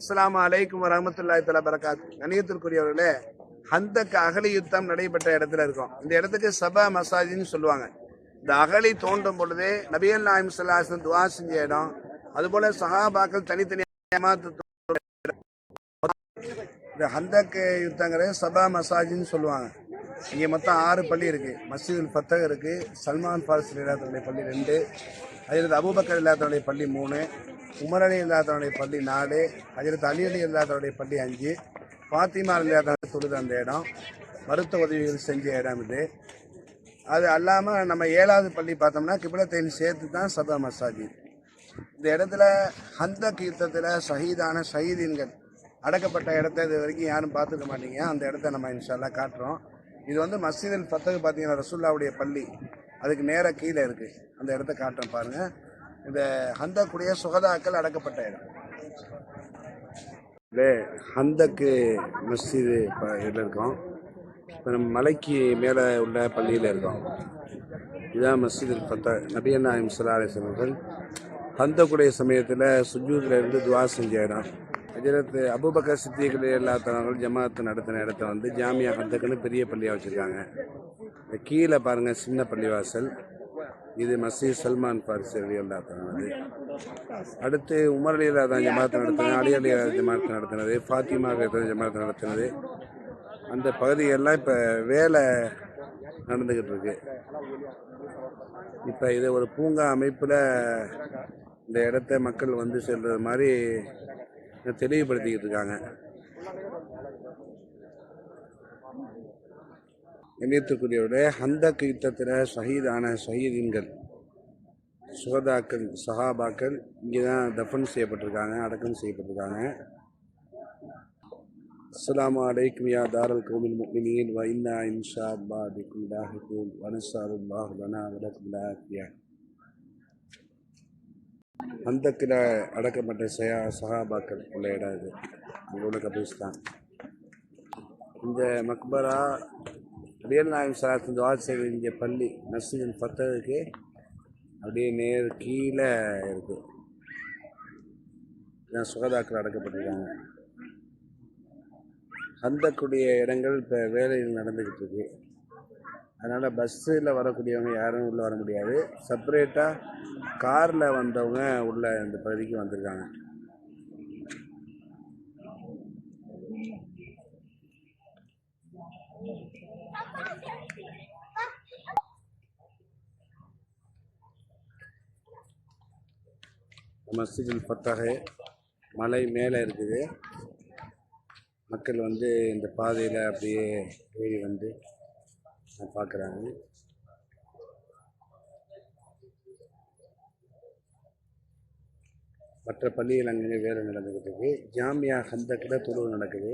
அஸ்லாம் அலைக்கும் வரமத்துல்லாய் தலா பரகாத் கணியத்திற்குரியவர்களே ஹந்தக் அகலி யுத்தம் நடைபெற்ற இடத்துல இருக்கும். இந்த இடத்துக்கு சபா மசாஜின்னு சொல்லுவாங்க. இந்த அகலி தோன்றும் பொழுதே நபியல் நாயம் சல்லாஹன் துவா செஞ்ச இடம். அதுபோல சஹாபாக்கள் தனித்தனியாக இந்த ஹந்தக் யுத்தங்கிறது சபா மசாஜின்னு சொல்லுவாங்க. இங்கே மொத்தம் ஆறு பள்ளி இருக்கு. மசீதுல் ஃபத்தக் இருக்கு சல்மான் ஃபாரிஸ் இல்லாதனுடைய பள்ளி ரெண்டு அதில் அபூபக்கர் இல்லாதவருடைய பள்ளி மூணு உமர் அலி பள்ளி நாலு ஹஜரத் அலி அலி பள்ளி அஞ்சு பாத்திமா இல்லாதவன் தொழுது அந்த இடம் மருத்துவ உதவிகள் செஞ்ச இடம் இது. அது அல்லாமல் நம்ம ஏழாவது பள்ளி பார்த்தோம்னா கிபிலத்தையும் சேர்த்து தான் சபா மசாஜித் இந்த இடத்துல ஹந்த கீர்த்தத்தில் ஷஹீதான ஷஹீதீன்கள் அடக்கப்பட்ட இடத்த இது வரைக்கும் யாரும் பார்த்துக்க மாட்டீங்க. அந்த இடத்த நம்ம இன்ஷால்லாம் காட்டுறோம். இது வந்து மஸ்ஜிதில் ஃபத்தகு பார்த்தீங்கன்னா ரசுல்லாவுடைய பள்ளி. அதுக்கு நேராக கீழே இருக்குது அந்த இடத்த காட்டுறோம் பாருங்கள் இந்த ஹந்தக்குடைய சுகதாக்கள் அடக்கப்பட்ட இடம். ஹந்தக்கு மஸ்ஜிது இப்போ இதில் இருக்கோம். இப்போ நம்ம மலைக்கு மேலே உள்ள பள்ளியில் இருக்கோம். இதுதான் மஸ்ஜிதில் ஃபத்த நபியன் நாயம் சல்லா அலிஸ்வர்கள் ஹந்தக்குடைய சமயத்தில் சுஜூதில் இருந்து துவா செஞ்ச இடம் ஹஜரத் அபுபக்கர் சித்திகள் எல்லாத்தவர்கள் ஜமாத்து நடத்தின இடத்த வந்து ஜாமியா ஹந்தக்குன்னு பெரிய பள்ளியாக வச்சுருக்காங்க. இந்த கீழே பாருங்கள் சின்ன பள்ளிவாசல். இது மசீத் சல்மான் அலி அல்லாத்தனது அடுத்து உமர் அலி அல்லாதான் ஜமாத்து நடத்தினது அலி அலி ஜமாத்து நடத்தினது ஃபாத்திமா ஜமாத்து நடத்தினது. அந்த பகுதியெல்லாம் இப்போ வேலை நடந்துக்கிட்டு இருக்கு. இப்போ இதை ஒரு பூங்கா அமைப்பில் இந்த இடத்த மக்கள் வந்து செல்றது மாதிரி தெளிவுபடுத்திக்கிட்டு இருக்காங்க. இணையத்துக்குரியவருடைய ஹந்தக் யுத்தத்தில் ஷஹீதான ஷஹீதீன்கள் சுகதாக்கள் சஹாபாக்கள் இங்கே தான் தஃபன் செய்யப்பட்டிருக்காங்க அடக்கம் செய்யப்பட்டிருக்காங்க. அஸ்ஸலாமு அலைக்கும் யா தாரல் கௌமில் முக்மினீன் வ இன்னா இன்ஷா அல்லா பிக்கும் லாஹிகூன் வ நஸ்ஸலுல்லாஹு லனா வ லக்கும் ஆஃபியா ஹந்தக்கில் அடக்கப்பட்ட சயா சஹாபாக்கள் உள்ள இடம் இது. அங்கே கபிஸ்தான் இந்த மக்பரா ரியல் நாயம் சலாத்தின் துவா செய்த வேண்டிய பள்ளி மஸ்ஜிதின் பத்ததுக்கு அப்படியே நேர் கீழே இருக்குது நான் சுகதாக்கள் அடக்கப்பட்டிருக்காங்க. அந்தக்கூடிய இடங்கள் இப்போ வேலைகள் நடந்துக்கிட்டு இருக்கு. அதனால் பஸ்ஸில் வரக்கூடியவங்க யாரும் உள்ளே வர முடியாது. செப்பரேட்டாக காரில் வந்தவங்க உள்ள இந்த பகுதிக்கு வந்திருக்காங்க. மஸ்ஜிதுல் ஃபத்தஹே மலை மேலே இருக்குது. மக்கள் வந்து இந்த பாதையில் அப்படியே ஏறி வந்து பார்க்குறாங்க. மற்ற பள்ளிகள் அங்கங்கே வேலை நடந்துக்கிட்டு இருக்குது ஜாமியா ஹந்தக்கில் தொழுவு நடக்குது.